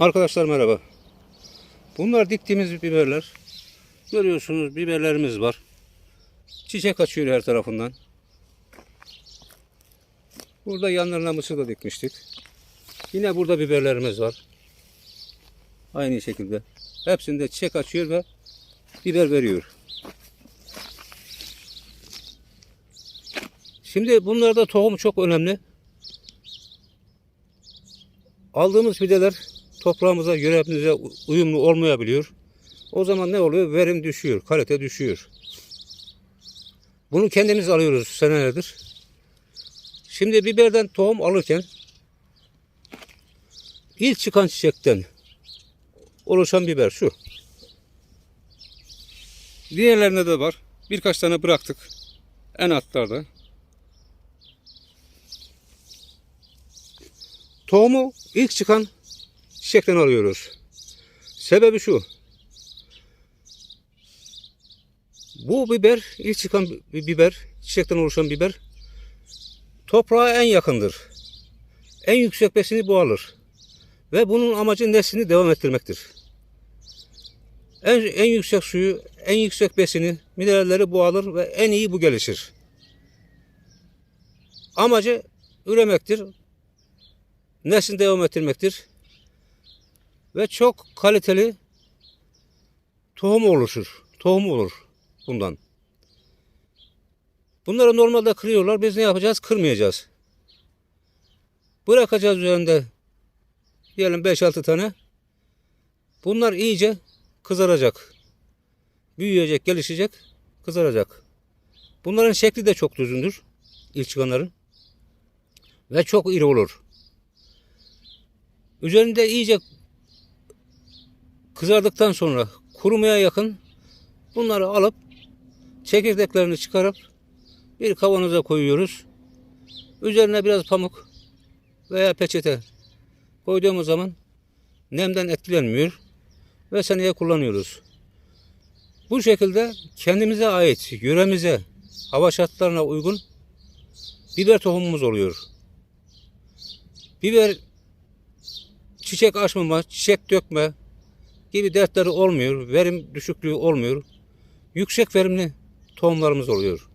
Arkadaşlar merhaba. Bunlar diktiğimiz biberler. Görüyorsunuz biberlerimiz var. Çiçek açıyor her tarafından. Burada yanlarına mısır da dikmiştik. Yine burada biberlerimiz var. Aynı şekilde. Hepsinde çiçek açıyor ve biber veriyor. Şimdi bunlarda tohum çok önemli. Aldığımız fideler toprağımıza, yöremize uyumlu olmayabiliyor. O zaman ne oluyor? Verim düşüyor, kalite düşüyor. Bunu kendimiz alıyoruz senelerdir. Şimdi biberden tohum alırken ilk çıkan çiçekten oluşan biber şu. Diğerlerinde de var. Birkaç tane bıraktık. En altlarda. Tohumu ilk çıkan çiçekten alıyoruz. Sebebi şu. Bu biber, ilk çıkan bir biber, çiçekten oluşan biber toprağa en yakındır. En yüksek besini bu alır. Ve bunun amacı neslini devam ettirmektir. En, en yüksek suyu, en yüksek besini, mineralleri bu alır ve en iyi bu gelişir. Amacı üremektir, neslini devam ettirmektir. Ve çok kaliteli tohum oluşur. Tohum olur bundan. Bunları normalde kırıyorlar. Biz ne yapacağız? Kırmayacağız. Bırakacağız üzerinde diyelim 5-6 tane. Bunlar iyice kızaracak. Büyüyecek, gelişecek, kızaracak. Bunların şekli de çok düzündür. İlk çıkanların. Ve çok iri olur. Üzerinde iyice kızardıktan sonra kurumaya yakın bunları alıp çekirdeklerini çıkarıp bir kavanoza koyuyoruz. Üzerine biraz pamuk veya peçete koyduğumuz zaman nemden etkilenmiyor ve seneye kullanıyoruz. Bu şekilde kendimize ait, yöremize, hava şartlarına uygun biber tohumumuz oluyor. Biber çiçek açmama, çiçek dökme gibi dertleri olmuyor. Verim düşüklüğü olmuyor. Yüksek verimli tohumlarımız oluyor.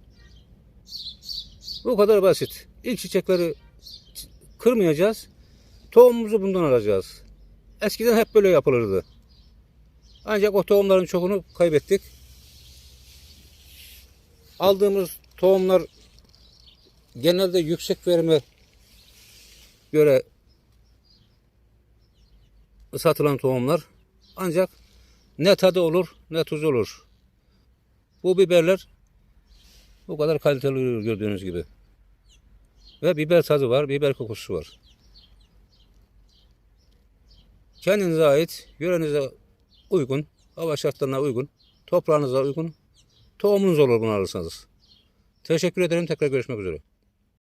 Bu kadar basit. İlk çiçekleri kırmayacağız. Tohumumuzu bundan alacağız. Eskiden hep böyle yapılırdı. Ancak o tohumların çoğunu kaybettik. Aldığımız tohumlar genelde yüksek verime göre satılan tohumlar. Ancak ne tadı olur ne tuz olur. Bu biberler bu kadar kaliteli gördüğünüz gibi. Ve biber tadı var, biber kokusu var. Kendinize ait, yörenize uygun, hava şartlarına uygun, toprağınıza uygun tohumunuz olur bunu alırsanız. Teşekkür ederim. Tekrar görüşmek üzere.